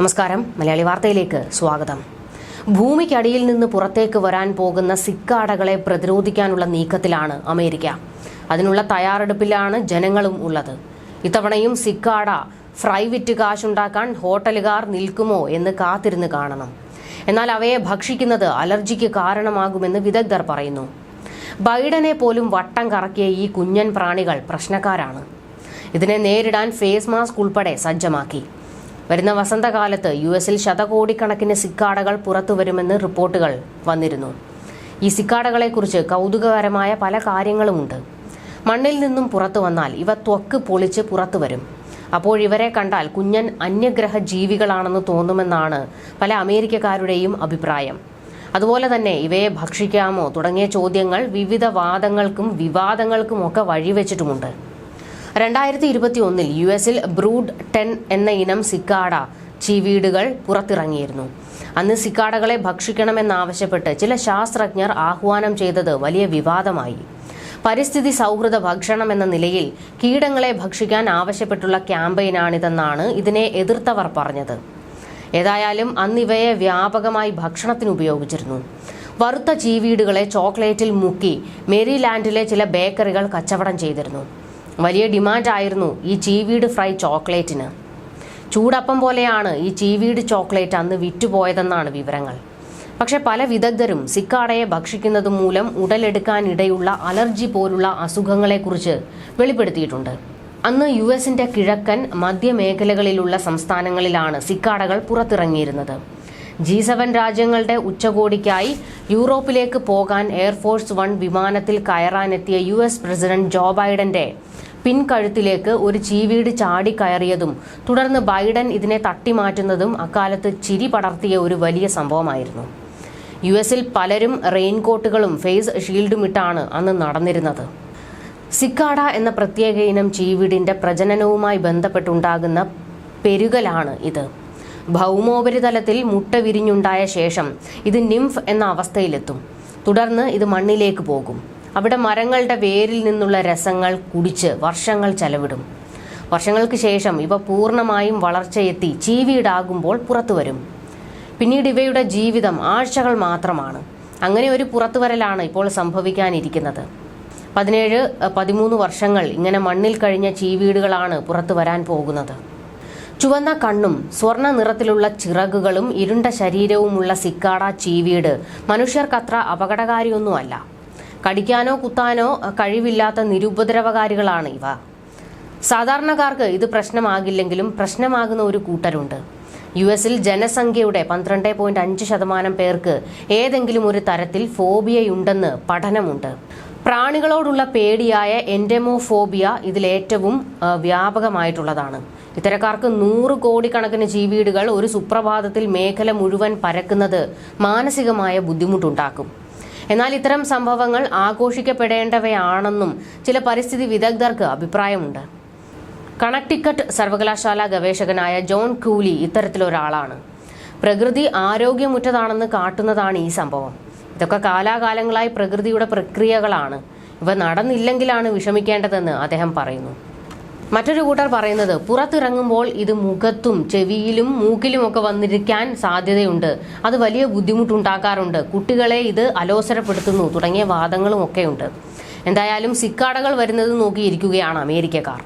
നമസ്കാരം. മലയാളി വാർത്തയിലേക്ക് സ്വാഗതം. ഭൂമിക്കടിയിൽ നിന്ന് പുറത്തേക്ക് വരാൻ പോകുന്ന സിക്കാടകളെ പ്രതിരോധിക്കാനുള്ള നീക്കത്തിലാണ് അമേരിക്ക. അതിനുള്ള തയ്യാറെടുപ്പിലാണ് ജനങ്ങളും ഉള്ളത്. ഇത്തവണയും സിക്കാട ഫ്രൈ വിറ്റ് കാശുണ്ടാക്കാൻ ഹോട്ടലുകാർ നിൽക്കുമോ എന്ന് കാത്തിരുന്ന് കാണണം. എന്നാൽ അവയെ ഭക്ഷിക്കുന്നത് അലർജിക്ക് കാരണമാകുമെന്ന് വിദഗ്ധർ പറയുന്നു. ബൈഡനെ പോലും വട്ടം കറക്കിയ ഈ കുഞ്ഞൻ പ്രാണികൾ പ്രശ്നക്കാരാണ്. ഇതിനെ നേരിടാൻ ഫേസ് മാസ്ക് ഉൾപ്പെടെ സജ്ജമാക്കി. വരുന്ന വസന്തകാലത്ത് യു എസിൽ ശതകോടിക്കണക്കിന് സിക്കാടകൾ പുറത്തുവരുമെന്ന് റിപ്പോർട്ടുകൾ വന്നിരുന്നു. ഈ സിക്കാടകളെക്കുറിച്ച് കൗതുകകരമായ പല കാര്യങ്ങളുമുണ്ട്. മണ്ണിൽ നിന്നും പുറത്തു വന്നാൽ ഇവ ത്വക്ക് പൊളിച്ച് പുറത്തു വരും അപ്പോൾ ഇവരെ കണ്ടാൽ കുഞ്ഞൻ അന്യഗ്രഹ ജീവികളാണെന്ന് തോന്നുമെന്നാണ് പല അമേരിക്കക്കാരുടെയും അഭിപ്രായം. അതുപോലെ തന്നെ ഇവയെ ഭക്ഷിക്കാമോ തുടങ്ങിയ ചോദ്യങ്ങൾ വിവിധ വാദങ്ങൾക്കും വിവാദങ്ങൾക്കുമൊക്കെ വഴിവെച്ചിട്ടുമുണ്ട്. രണ്ടായിരത്തി ഇരുപത്തി ഒന്നിൽ യു എസിൽ ബ്രൂഡ് ടെൻ എന്ന ഇനം സിക്കാഡ ചീവീടുകൾ പുറത്തിറങ്ങിയിരുന്നു. അന്ന് സിക്കാടകളെ ഭക്ഷിക്കണമെന്നാവശ്യപ്പെട്ട് ചില ശാസ്ത്രജ്ഞർ ആഹ്വാനം ചെയ്തത് വലിയ വിവാദമായി. പരിസ്ഥിതി സൗഹൃദ ഭക്ഷണം എന്ന നിലയിൽ കീടങ്ങളെ ഭക്ഷിക്കാൻ ആവശ്യപ്പെട്ടുള്ള ക്യാമ്പയിനാണിതെന്നാണ് ഇതിനെ എതിർത്തവർ പറഞ്ഞത്. ഏതായാലും അന്നിവയെ വ്യാപകമായി ഭക്ഷണത്തിന് ഉപയോഗിച്ചിരുന്നു. വറുത്ത ചീവീടുകളെ ചോക്ലേറ്റിൽ മുക്കി മേരിലാൻഡിലെ ചില ബേക്കറികൾ കച്ചവടം ചെയ്തിരുന്നു. വലിയ ഡിമാൻഡായിരുന്നു ഈ ചീവീട് ഫ്രൈ ചോക്ലേറ്റിന്. ചൂടപ്പം പോലെയാണ് ഈ ചീവീട് ചോക്ലേറ്റ് അന്ന് വിറ്റുപോയതെന്നാണ് വിവരങ്ങൾ. പക്ഷെ പല വിദഗ്ധരും സിക്കാടയെ ഭക്ഷിക്കുന്നത് മൂലം ഉടലെടുക്കാനിടയുള്ള അലർജി പോലുള്ള അസുഖങ്ങളെക്കുറിച്ച് വെളിപ്പെടുത്തിയിട്ടുണ്ട്. അന്ന് യു എസിന്റെ കിഴക്കൻ മധ്യമേഖലകളിലുള്ള സംസ്ഥാനങ്ങളിലാണ് സിക്കാടകൾ പുറത്തിറങ്ങിയിരുന്നത്. ജി സെവൻ രാജ്യങ്ങളുടെ ഉച്ചകോടിക്കായി യൂറോപ്പിലേക്ക് പോകാൻ എയർഫോഴ്സ് വൺ വിമാനത്തിൽ കയറാനെത്തിയ യു എസ് പ്രസിഡന്റ് ജോ ബൈഡന്റെ പിൻകഴുത്തിലേക്ക് ഒരു ചീവീട് ചാടിക്കയറിയതും തുടർന്ന് ബൈഡൻ ഇതിനെ തട്ടിമാറ്റുന്നതും അക്കാലത്ത് ചിരി പടർത്തിയ ഒരു വലിയ സംഭവമായിരുന്നു. യു എസിൽ പലരും റെയിൻകോട്ടുകളും ഫേസ് ഷീൽഡും ഇട്ടാണ് അന്ന് നടന്നിരുന്നത്. സിക്കാഡ എന്ന പ്രത്യേക ഇനം ചീവീടിന്റെ പ്രജനനവുമായി ബന്ധപ്പെട്ടുണ്ടാകുന്ന പെരുകലാണ് ഇത്. ഭൗമോപരിതലത്തിൽ മുട്ട വിരിഞ്ഞുണ്ടായ ശേഷം ഇത് നിംഫ് എന്ന അവസ്ഥയിലെത്തും. തുടർന്ന് ഇത് മണ്ണിലേക്ക് പോകും. അവിടെ മരങ്ങളുടെ വേരിൽ നിന്നുള്ള രസങ്ങൾ കുടിച്ച് വർഷങ്ങൾ ചെലവിടും. വർഷങ്ങൾക്ക് ശേഷം ഇവ പൂർണമായും വളർച്ചയെത്തി പുറത്തു വരും. പിന്നീട് ഇവയുടെ ജീവിതം ആഴ്ചകൾ മാത്രമാണ്. അങ്ങനെ ഒരു പുറത്തുവരലാണ് ഇപ്പോൾ സംഭവിക്കാനിരിക്കുന്നത്. പതിനേഴ് പതിമൂന്ന് വർഷങ്ങൾ ഇങ്ങനെ മണ്ണിൽ കഴിഞ്ഞ ചീവീടുകളാണ് പുറത്തു വരാൻ പോകുന്നത്. ചുവന്ന കണ്ണും സ്വർണ നിറത്തിലുള്ള ചിറകുകളും ഇരുണ്ട ശരീരവുമുള്ള സിക്കാട ചീവീട്. മനുഷ്യർക്കത്ര അപകടകാരിയൊന്നുമല്ല. കടിക്കാനോ കുത്താനോ കഴിവില്ലാത്ത നിരുപദ്രവകാരികളാണ് ഇവ. സാധാരണക്കാർക്ക് ഇത് പ്രശ്നമാകില്ലെങ്കിലും പ്രശ്നമാകുന്ന ഒരു കൂട്ടരുണ്ട്. യു എസിൽ ജനസംഖ്യയുടെ പന്ത്രണ്ട് പോയിന്റ് അഞ്ച് ശതമാനം പേർക്ക് ഏതെങ്കിലും ഒരു തരത്തിൽ ഫോബിയയുണ്ടെന്ന് പഠനമുണ്ട്. പ്രാണികളോടുള്ള പേടിയായ എൻഡെമോഫോബിയ ഇതിലേറ്റവും വ്യാപകമായിട്ടുള്ളതാണ്. ഇത്തരക്കാർക്ക് നൂറ് കോടിക്കണക്കിന് ജീവീടുകൾ ഒരു സുപ്രഭാതത്തിൽ മേഖല മുഴുവൻ പരക്കുന്നത് മാനസികമായ ബുദ്ധിമുട്ടുണ്ടാക്കും. എന്നാൽ ഇത്തരം സംഭവങ്ങൾ ആഘോഷിക്കപ്പെടേണ്ടവയാണെന്നും ചില പരിസ്ഥിതി വിദഗ്ധർക്ക് അഭിപ്രായമുണ്ട്. കണക്ടിക്കറ്റ് സർവകലാശാല ഗവേഷകനായ ജോൺ കൂലി ഇത്തരത്തിലൊരാളാണ്. പ്രകൃതി ആരോഗ്യമുറ്റതാണെന്ന് കാട്ടുന്നതാണ് ഈ സംഭവം. ഇതൊക്കെ കാലാകാലങ്ങളായി പ്രകൃതിയുടെ പ്രക്രിയകളാണ്. ഇവ നടന്നില്ലെങ്കിലാണ് വിഷമിക്കേണ്ടതെന്ന് അദ്ദേഹം പറയുന്നു. മറ്റൊരു കൂട്ടർ പറയുന്നത് പുറത്തിറങ്ങുമ്പോൾ ഇത് മുഖത്തും ചെവിയിലും മൂക്കിലും ഒക്കെ വന്നിരിക്കാൻ സാധ്യതയുണ്ട്. അത് വലിയ ബുദ്ധിമുട്ടുണ്ടാക്കാറുണ്ട്. കുട്ടികളെ ഇത് അലോസരപ്പെടുത്തുന്നു തുടങ്ങിയ വാദങ്ങളും ഒക്കെയുണ്ട്. എന്തായാലും സിക്കാടകൾ വരുന്നത് നോക്കിയിരിക്കുകയാണ് അമേരിക്കക്കാർ.